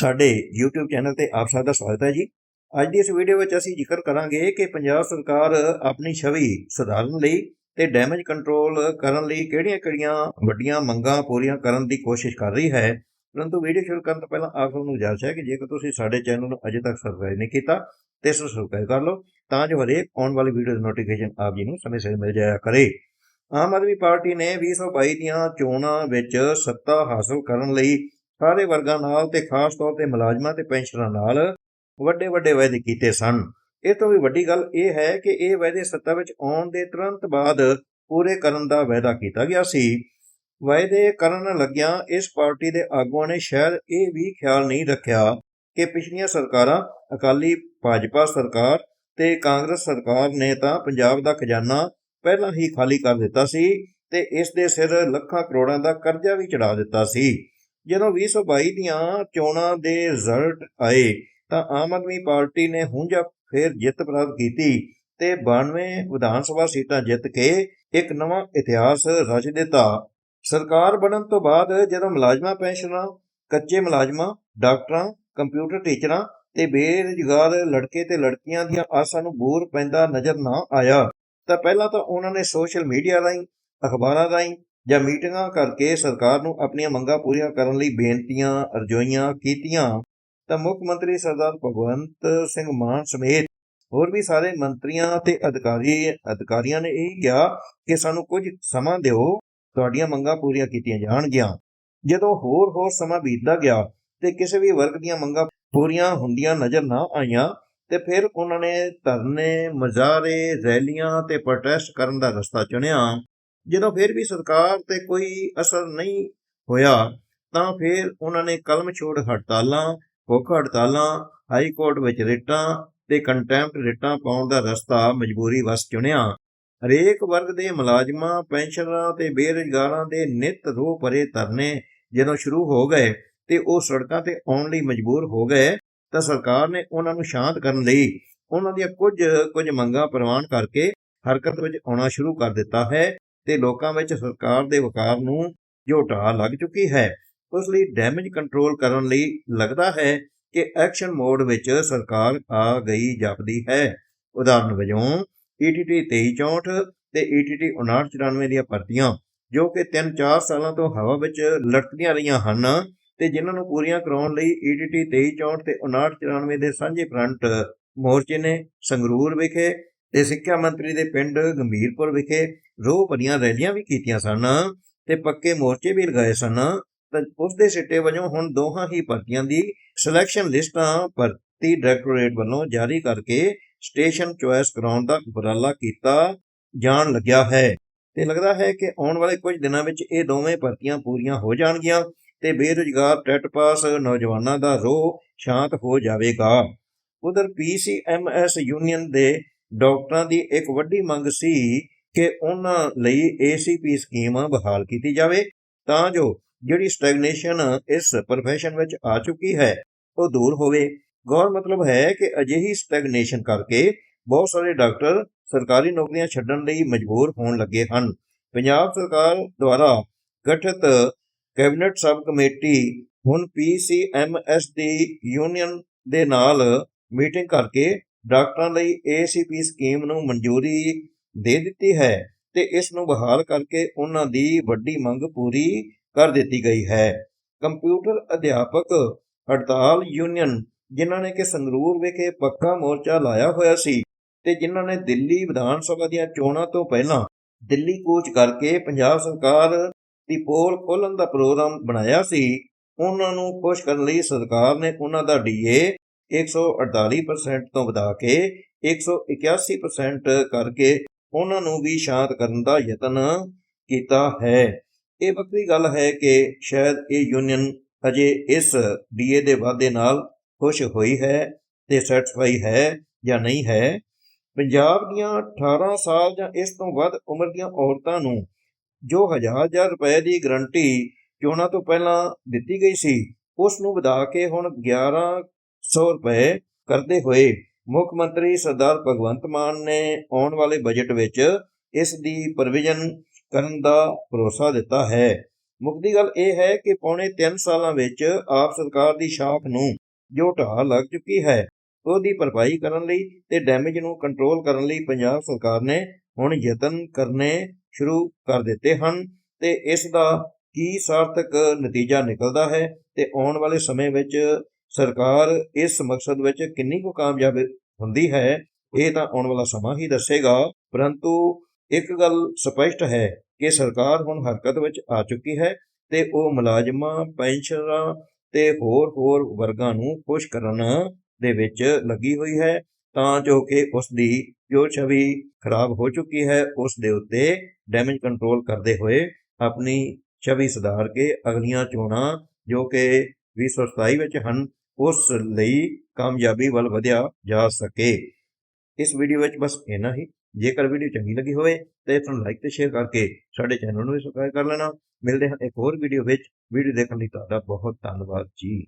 ਸਾਡੇ YouTube channel ਤੇ ਆਪ ਸਭ ਦਾ ਸਵਾਗਤ ਹੈ ਜੀ। ਅੱਜ ਦੀ ਇਸ ਵੀਡੀਓ ਵਿੱਚ ਅਸੀਂ ਜ਼ਿਕਰ ਕਰਾਂਗੇ ਕਿ ਪੰਜਾਬ ਸਰਕਾਰ ਆਪਣੀ ਛਵੀ ਸੁਧਾਰਨ ਲਈ ਤੇ ਡੈਮੇਜ ਕੰਟਰੋਲ ਕਰਨ ਲਈ ਕਿਹੜੀਆਂ-ਕਿਹੜੀਆਂ ਵੱਡੀਆਂ ਮੰਗਾਂ ਪੂਰੀਆਂ ਕਰਨ ਦੀ ਕੋਸ਼ਿਸ਼ ਕਰ ਰਹੀ ਹੈ। ਪਰੰਤੂ ਵੀਡੀਓ ਸ਼ੁਰੂ ਕਰਨ ਤੋਂ ਪਹਿਲਾਂ ਆਪ ਸਭ ਨੂੰ ਗੁਜ਼ਾਰਿਸ਼ ਹੈ ਕਿ ਜੇਕਰ ਤੁਸੀਂ ਸਾਡੇ ਚੈਨਲ ਨੂੰ ਅਜੇ ਤੱਕ ਸਬਸਕ੍ਰਾਈਬ ਨਹੀਂ ਕੀਤਾ, ਤੇ ਇਸ ਨੂੰ ਸਬਸਕ੍ਰਾਈਬ ਕਰ ਲਓ, ਤਾਂ ਜੋ ਹਰੇਕ ਆਉਣ ਵਾਲੀ ਵੀਡੀਓ ਦੀ ਨੋਟੀਫਿਕੇਸ਼ਨ ਆਪ ਜੀ ਨੂੰ ਸਮੇਂ ਸਿਰ ਮਿਲ ਜਾਇਆ ਕਰੇ। ਆਮ ਆਦਮੀ ਪਾਰਟੀ ਨੇ 2022 ਦੀਆਂ ਚੋਣਾਂ ਵਿੱਚ ਸੱਤਾ ਹਾਸਲ ਕਰਨ ਲਈ ਸਾਰੇ ਵਰਗਾਂ ਨਾਲ ਤੇ ਖਾਸ ਤੌਰ ਤੇ ਮੁਲਾਜ਼ਮਾਂ ਤੇ ਪੈਨਸ਼ਨਰਾਂ ਨਾਲ ਵੱਡੇ ਵੱਡੇ ਵਾਅਦੇ ਕੀਤੇ ਸਨ। ਇਹ ਤੋਂ ਵੀ ਵੱਡੀ ਗੱਲ ਇਹ ਹੈ ਕਿ ਇਹ ਵਾਅਦੇ ਸੱਤਾ ਵਿੱਚ ਆਉਣ ਦੇ ਤੁਰੰਤ ਬਾਅਦ ਪੂਰੇ ਕਰਨ ਦਾ ਵਾਅਦਾ ਕੀਤਾ ਗਿਆ ਸੀ। ਵਾਅਦੇ ਕਰਨ ਲੱਗਿਆਂ ਇਸ ਪਾਰਟੀ ਦੇ ਆਗੂਆਂ ਨੇ ਸ਼ਾਇਦ ਇਹ ਵੀ ਖਿਆਲ ਨਹੀਂ ਰੱਖਿਆ ਕਿ ਪਿਛਲੀਆਂ ਸਰਕਾਰਾਂ, ਅਕਾਲੀ ਭਾਜਪਾ ਸਰਕਾਰ ਤੇ ਕਾਂਗਰਸ ਸਰਕਾਰ ਨੇ ਤਾਂ ਪੰਜਾਬ ਦਾ ਖਜ਼ਾਨਾ ਪਹਿਲਾਂ ਹੀ ਖਾਲੀ ਕਰ ਦਿੱਤਾ ਸੀ ਤੇ ਇਸ ਦੇ ਸਿਰ ਲੱਖਾਂ ਕਰੋੜਾਂ ਦਾ ਕਰਜ਼ਾ ਵੀ ਚੜਾ ਦਿੱਤਾ ਸੀ। ਜਦੋਂ 2022 ਦੀਆਂ ਚੋਣਾਂ ਦੇ ਰਿਜ਼ਲਟ ਆਏ ਤਾਂ ਆਮ ਆਦਮੀ ਪਾਰਟੀ ਨੇ ਹੁੰਜਾ ਫੇਰ ਜਿੱਤ ਪ੍ਰਾਪਤ ਕੀਤੀ ਤੇ 92 ਵਿਧਾਨ ਸਭਾ ਸੀਟਾਂ ਜਿੱਤ ਕੇ ਇੱਕ ਨਵਾਂ ਇਤਿਹਾਸ ਰਚ ਦਿੱਤਾ। ਸਰਕਾਰ ਬਣਨ ਤੋਂ ਬਾਅਦ ਜਦੋਂ ਮੁਲਾਜ਼ਮਾਂ, ਪੈਨਸ਼ਨਰਾਂ, ਕੱਚੇ ਮੁਲਾਜ਼ਮਾਂ, ਡਾਕਟਰਾਂ, ਕੰਪਿਊਟਰ ਟੀਚਰਾਂ ਤੇ ਬੇਰੁਜ਼ਗਾਰ ਲੜਕੇ ਤੇ ਲੜਕੀਆਂ ਦੀਆਂ ਆਸਾਂ ਨੂੰ ਬੂਰ ਪੈਂਦਾ ਨਜ਼ਰ ਨਾ ਆਇਆ ਤਾਂ ਪਹਿਲਾਂ ਤਾਂ ਉਹਨਾਂ ਨੇ ਸੋਸ਼ਲ ਮੀਡੀਆ ਰਾਹੀਂ, ਅਖਬਾਰਾਂ ਰਾਹੀਂ ਜਾਂ ਮੀਟਿੰਗਾਂ ਕਰਕੇ ਸਰਕਾਰ ਨੂੰ ਆਪਣੀਆਂ ਮੰਗਾਂ ਪੂਰੀਆਂ ਕਰਨ ਲਈ ਬੇਨਤੀਆਂ ਅਰਜ਼ੋਈਆਂ ਕੀਤੀਆਂ, ਤਾਂ ਮੁੱਖ ਮੰਤਰੀ ਸਰਦਾਰ ਭਗਵੰਤ ਸਿੰਘ ਮਾਨ ਸਮੇਤ ਹੋਰ ਵੀ ਸਾਰੇ ਮੰਤਰੀਆਂ ਤੇ ਅਧਿਕਾਰੀ, ਅਧਿਕਾਰੀਆਂ ਨੇ ਇਹ ਕਿਹਾ ਕਿ ਸਾਨੂੰ ਕੁਝ ਸਮਾਂ ਦਿਓ, ਤੁਹਾਡੀਆਂ ਮੰਗਾਂ ਪੂਰੀਆਂ ਕੀਤੀਆਂ ਜਾਣਗੀਆਂ। ਜਦੋਂ ਹੋਰ ਹੋਰ ਸਮਾਂ ਬੀਤਦਾ ਗਿਆ ਤੇ ਕਿਸੇ ਵੀ ਵਰਗ ਦੀਆਂ ਮੰਗਾਂ ਪੂਰੀਆਂ ਹੁੰਦੀਆਂ ਨਜ਼ਰ ਨਾ ਆਈਆਂ, ਤੇ ਫਿਰ ਉਹਨਾਂ ਨੇ ਧਰਨੇ, ਮਜ਼ਾਰੇ, ਰੈਲੀਆਂ ਤੇ ਪ੍ਰੋਟੈਸਟ ਕਰਨ ਦਾ ਰਸਤਾ ਚੁਣਿਆ। ਜਦੋਂ ਫਿਰ ਵੀ ਸਰਕਾਰ ਤੇ ਕੋਈ ਅਸਰ ਨਹੀਂ ਹੋਇਆ, ਤਾਂ ਫਿਰ ਉਹਨਾਂ ਨੇ ਕਲਮ ਛੋੜ ਹੜਤਾਲਾਂ, ਭੁੱਖ ਹੜਤਾਲਾਂ, ਹਾਈ ਕੋਰਟ ਵਿੱਚ ਰਿਟਾਂ ਤੇ ਕੰਟੈਂਪਟ ਰਿਟਾਂ ਪਾਉਣ ਦਾ ਰਸਤਾ ਮਜਬੂਰੀ ਵਸ ਚੁਣਿਆ। ਹਰੇਕ ਵਰਗ ਦੇ ਮੁਲਾਜ਼ਮਾਂ, ਪੈਨਸ਼ਨਰਾਂ ਤੇ ਬੇਰੁਜ਼ਗਾਰਾਂ ਦੇ ਨਿਤ ਰੋਹ ਭਰੇ ਧਰਨੇ ਜਦੋਂ ਸ਼ੁਰੂ ਹੋ ਗਏ ਤੇ ਉਹ ਸੜਕਾਂ ਤੇ ਆਉਣ ਲਈ ਮਜਬੂਰ ਹੋ ਗਏ, ਤਾਂ ਸਰਕਾਰ ਨੇ ਉਹਨਾਂ ਨੂੰ ਸ਼ਾਂਤ ਕਰਨ ਲਈ ਉਹਨਾਂ ਦੀਆਂ ਕੁਝ ਕੁਝ ਮੰਗਾਂ ਪ੍ਰਵਾਨ ਕਰਕੇ ਹਰਕਤ ਵਿੱਚ ਆਉਣਾ ਸ਼ੁਰੂ ਕਰ ਦਿੱਤਾ ਹੈ। ਤੇ ਲੋਕਾਂ ਵਿੱਚ ਸਰਕਾਰ ਦੇ ਵਕਾਰ ਨੂੰ ਜੋ ਢਾਹ ਲੱਗ ਚੁੱਕੀ ਹੈ। ਉਸ ਲਈ ਡੈਮੇਜ ਕੰਟਰੋਲ ਕਰਨ ਲਈ ਲੱਗਦਾ ਹੈ ਕਿ ਐਕਸ਼ਨ ਮੋਡ ਵਿੱਚ ਸਰਕਾਰ ਆ ਗਈ ਜਾਪਦੀ ਹੈ। ਉਦਾਹਰਨ ਵਜੋਂ E ETT 2364 ਤੇ E ETT 5994 ਦੀਆਂ ਭਰਤੀਆਂ, ਜੋ ਕਿ 3-4 ਸਾਲਾਂ ਤੋਂ ਹਵਾ ਵਿੱਚ ਲਟਕਦੀਆਂ ਰਹੀਆਂ ਹਨ ਤੇ ਜਿਨ੍ਹਾਂ ਨੂੰ ਪੂਰੀਆਂ ਕਰਾਉਣ ਲਈ E ETT 2364 ਤੇ 5994 ਦੇ ਸਾਂਝੇ ਫਰੰਟ ਮੋਰਚੇ ਨੇ ਸੰਗਰੂਰ ਵਿਖੇ ਤੇ ਸਿੱਖਿਆ ਮੰਤਰੀ ਦੇ ਪਿੰਡ ਗੰਭੀਰਪੁਰ ਵਿਖੇ ਰੋਹ ਭਰੀਆਂ ਰੈਲੀਆਂ ਵੀ ਕੀਤੀਆਂ ਸਨ ਤੇ ਪੱਕੇ ਮੋਰਚੇ ਵੀ ਲਗਾਏ ਸਨ। ਤਾਂ ਉਸ ਦੇ ਸਿੱਟੇ ਵਜੋਂ ਹੁਣ ਦੋਹਾਂ ਹੀ ਭਰਤੀਆਂ ਦੀ ਸਿਲੈਕਸ਼ਨ ਲਿਸਟਾਂ ਭਰਤੀ ਡਾਇਰੈਕਟੋਰੇਟ ਵੱਲੋਂ ਜਾਰੀ ਕਰਕੇ ਸਟੇਸ਼ਨ ਚੁਆਇਸ ਕਰਾਉਣ ਦਾ ਉਪਰਾਲਾ ਕੀਤਾ ਜਾਣ ਲੱਗਿਆ ਹੈ। ਤੇ ਲੱਗਦਾ ਹੈ ਕਿ ਆਉਣ ਵਾਲੇ ਕੁਝ ਦਿਨਾਂ ਵਿੱਚ ਇਹ ਦੋਵੇਂ ਭਰਤੀਆਂ ਪੂਰੀਆਂ ਹੋ ਜਾਣਗੀਆਂ ਤੇ ਬੇਰੁਜ਼ਗਾਰ ਟੈਟ ਪਾਸ ਨੌਜਵਾਨਾਂ ਦਾ ਰੋਹ ਸ਼ਾਂਤ ਹੋ ਜਾਵੇਗਾ। ਉਧਰ ਪੀਸੀਐਮਐਸ ਯੂਨੀਅਨ ਦੇ ਡਾਕਟਰਾਂ ਦੀ ਇੱਕ ਵੱਡੀ ਮੰਗ ਸੀ ਕਿ ਉਹਨਾਂ ਲਈ ਏਸੀਪੀ ਸਕੀਮ ਬਹਾਲ ਕੀਤੀ ਜਾਵੇ, ਤਾਂ ਜੋ ਜਿਹੜੀ ਸਟੈਗਨੇਸ਼ਨ ਇਸ profession ਵਿੱਚ ਆ ਚੁੱਕੀ ਹੈ, ਉਹ ਦੂਰ ਹੋਵੇ। ਗੌਰ ਮਤਲਬ ਹੈ ਕਿ ਅਜਿਹੀ ਸਟੈਗਨੇਸ਼ਨ ਕਰਕੇ ਬਹੁਤ ਸਾਰੇ ਡਾਕਟਰ ਸਰਕਾਰੀ ਨੌਕਰੀਆਂ ਛੱਡਣ ਲਈ ਮਜਬੂਰ ਹੋਣ ਲੱਗੇ ਹਨ। ਪੰਜਾਬ ਸਰਕਾਰ ਦੁਆਰਾ ਗਠਿਤ ਕੈਬਨਿਟ ਸਬ ਕਮੇਟੀ ਹੁਣ ਪੀਸੀਐਮਐਸ ਦੀ ਯੂਨੀਅਨ ਦੇ ਨਾਲ ਮੀਟਿੰਗ ਕਰਕੇ ਡਾਕਟਰਾਂ ਲਈ ਏਸੀਪੀ ਸਕੀਮ ਨੂੰ ਮਨਜ਼ੂਰੀ ਦੇ ਦਿੱਤੀ ਹੈ ਤੇ ਇਸ ਨੂੰ ਬਹਾਲ ਕਰਕੇ ਉਹਨਾਂ ਦੀ ਵੱਡੀ ਮੰਗ ਪੂਰੀ ਕਰ ਦਿੱਤੀ ਗਈ ਹੈ। ਕੰਪਿਊਟਰ ਅਧਿਆਪਕ ਹੜਤਾਲ ਯੂਨੀਅਨ, ਜਿਨ੍ਹਾਂ ਨੇ ਕਿ ਸੰਗਰੂਰ ਵਿਖੇ ਪੱਕਾ ਮੋਰਚਾ ਲਾਇਆ ਹੋਇਆ ਸੀ ਤੇ ਜਿਨ੍ਹਾਂ ਨੇ ਦਿੱਲੀ ਵਿਧਾਨ ਸਭਾ ਦੀਆਂ ਚੋਣਾਂ ਤੋਂ ਪਹਿਲਾਂ ਦਿੱਲੀ ਕੂਚ ਕਰਕੇ ਪੰਜਾਬ ਸਰਕਾਰ ਦੀ ਪੋਲ ਖੋਲ੍ਹਣ ਦਾ ਪ੍ਰੋਗਰਾਮ ਬਣਾਇਆ ਸੀ, ਉਹਨਾਂ ਨੂੰ ਖੁਸ਼ ਕਰਨ ਲਈ ਸਰਕਾਰ ਨੇ ਉਹਨਾਂ ਦਾ ਡੀਏ 148% ਤੋਂ ਵਧਾ ਕੇ 181% ਕਰਕੇ ਉਹਨਾਂ ਨੂੰ ਵੀ ਸ਼ਾਂਤ ਕਰਨ ਦਾ ਯਤਨ ਕੀਤਾ ਹੈ। ਇਹ ਵੱਖਰੀ ਗੱਲ ਹੈ ਕਿ ਸ਼ਾਇਦ ਇਹ ਯੂਨੀਅਨ ਅਜੇ ਇਸ ਡੀਏ ਦੇ ਵਾਅਦੇ ਨਾਲ ਖੁਸ਼ ਹੋਈ ਹੈ ਤੇ ਸੈਟੀਸਫਾਈ ਹੈ ਜਾਂ ਨਹੀਂ ਹੈ। ਪੰਜਾਬ ਦੀਆਂ 18 ਸਾਲ ਜਾਂ ਇਸ ਤੋਂ ਵੱਧ ਉਮਰ ਦੀਆਂ ਔਰਤਾਂ ਨੂੰ ਜੋ ਹਜ਼ਾਰ ਹਜ਼ਾਰ ਰੁਪਏ ਦੀ ਗਰੰਟੀ ਚੋਣਾਂ ਤੋਂ ਪਹਿਲਾਂ ਦਿੱਤੀ ਗਈ ਸੀ, ਉਸ ਨੂੰ ਵਧਾ ਕੇ ਹੁਣ 1100 ਰੁਪਏ ਕਰਦੇ ਹੋਏ ਮੁੱਖ ਮੰਤਰੀ ਸਰਦਾਰ ਭਗਵੰਤ ਮਾਨ ਨੇ ਆਉਣ ਵਾਲੇ ਬਜਟ ਵਿੱਚ ਇਸ ਦੀ ਪ੍ਰੋਵੀਜ਼ਨ ਕਰਨ ਦਾ ਭਰੋਸਾ ਦਿੱਤਾ ਹੈ। ਮੁੱਕਦੀ ਗੱਲ ਇਹ ਹੈ ਕਿ ਪੌਣੇ 3 ਸਾਲਾਂ ਵਿੱਚ ਆਪ ਸਰਕਾਰ ਦੀ ਸ਼ਾਖ ਨੂੰ ਜੋ ਢਾਹ ਲੱਗ ਚੁੱਕੀ ਹੈ, ਉਹਦੀ ਭਰਪਾਈ ਕਰਨ ਲਈ ਤੇ ਡੈਮੇਜ ਨੂੰ ਕੰਟਰੋਲ ਕਰਨ ਲਈ ਪੰਜਾਬ ਸਰਕਾਰ ਨੇ ਹੁਣ ਯਤਨ ਕਰਨੇ ਸ਼ੁਰੂ ਕਰ ਦਿੱਤੇ ਹਨ ਤੇ ਇਸ ਦਾ ਕੀ ਸਾਰਥਕ ਨਤੀਜਾ ਨਿਕਲਦਾ ਹੈ ਤੇ ਆਉਣ ਵਾਲੇ ਸਮੇਂ ਵਿੱਚ ਸਰਕਾਰ ਇਸ ਮਕਸਦ ਵਿੱਚ ਕਿੰਨੀ ਕੁ ਕਾਮਯਾਬ ਹੁੰਦੀ ਹੈ, ਇਹ ਤਾਂ ਆਉਣ ਵਾਲਾ ਸਮਾਂ ਹੀ ਦੱਸੇਗਾ। ਪਰੰਤੂ ਇੱਕ ਗੱਲ ਸਪਸ਼ਟ ਹੈ ਕਿ ਸਰਕਾਰ ਹੁਣ ਹਰਕਤ ਵਿੱਚ ਆ ਚੁੱਕੀ ਹੈ ਤੇ ਉਹ ਮੁਲਾਜ਼ਮਾਂ, ਪੈਨਸ਼ਨਰਾਂ ਤੇ ਹੋਰ ਹੋਰ ਵਰਗਾਂ ਨੂੰ ਖੁਸ਼ ਕਰਨ ਦੇ ਵਿੱਚ ਲੱਗੀ ਹੋਈ ਹੈ, ਤਾਂ ਜੋ ਕਿ ਉਸ ਦੀ ਜੋ ਛਵੀ ਖਰਾਬ ਹੋ ਚੁੱਕੀ ਹੈ, ਉਸ ਦੇ ਉੱਤੇ ਡੈਮੇਜ ਕੰਟਰੋਲ ਕਰਦੇ ਹੋਏ ਆਪਣੀ ਛਵੀ ਸੁਧਾਰ ਕੇ ਅਗਲੀਆਂ ਚੋਣਾਂ ਜੋ ਕਿ 2027 ਵਿੱਚ ਹਨ ਉਸ ਲਈ ਕਾਮਯਾਬੀ ਵੱਲ ਵਧਿਆ ਜਾ ਸਕੇ। ਇਸ ਵੀਡੀਓ ਵਿੱਚ ਬਸ ਇੰਨਾ ਹੀ। ਜੇਕਰ ਵੀਡੀਓ ਚੰਗੀ ਲੱਗੀ ਹੋਵੇ ਤਾਂ ਇਸ ਨੂੰ ਲਾਈਕ ਤੇ ਸ਼ੇਅਰ ਕਰਕੇ ਸਾਡੇ ਚੈਨਲ ਨੂੰ ਵੀ ਸਬਸਕ੍ਰਾਈਬ ਕਰ ਲੈਣਾ। ਮਿਲਦੇ ਹਾਂ ਇੱਕ ਹੋਰ ਵੀਡੀਓ ਵਿੱਚ। ਵੀਡੀਓ ਦੇਖਣ ਲਈ ਤੁਹਾਡਾ ਬਹੁਤ ਧੰਨਵਾਦ ਜੀ।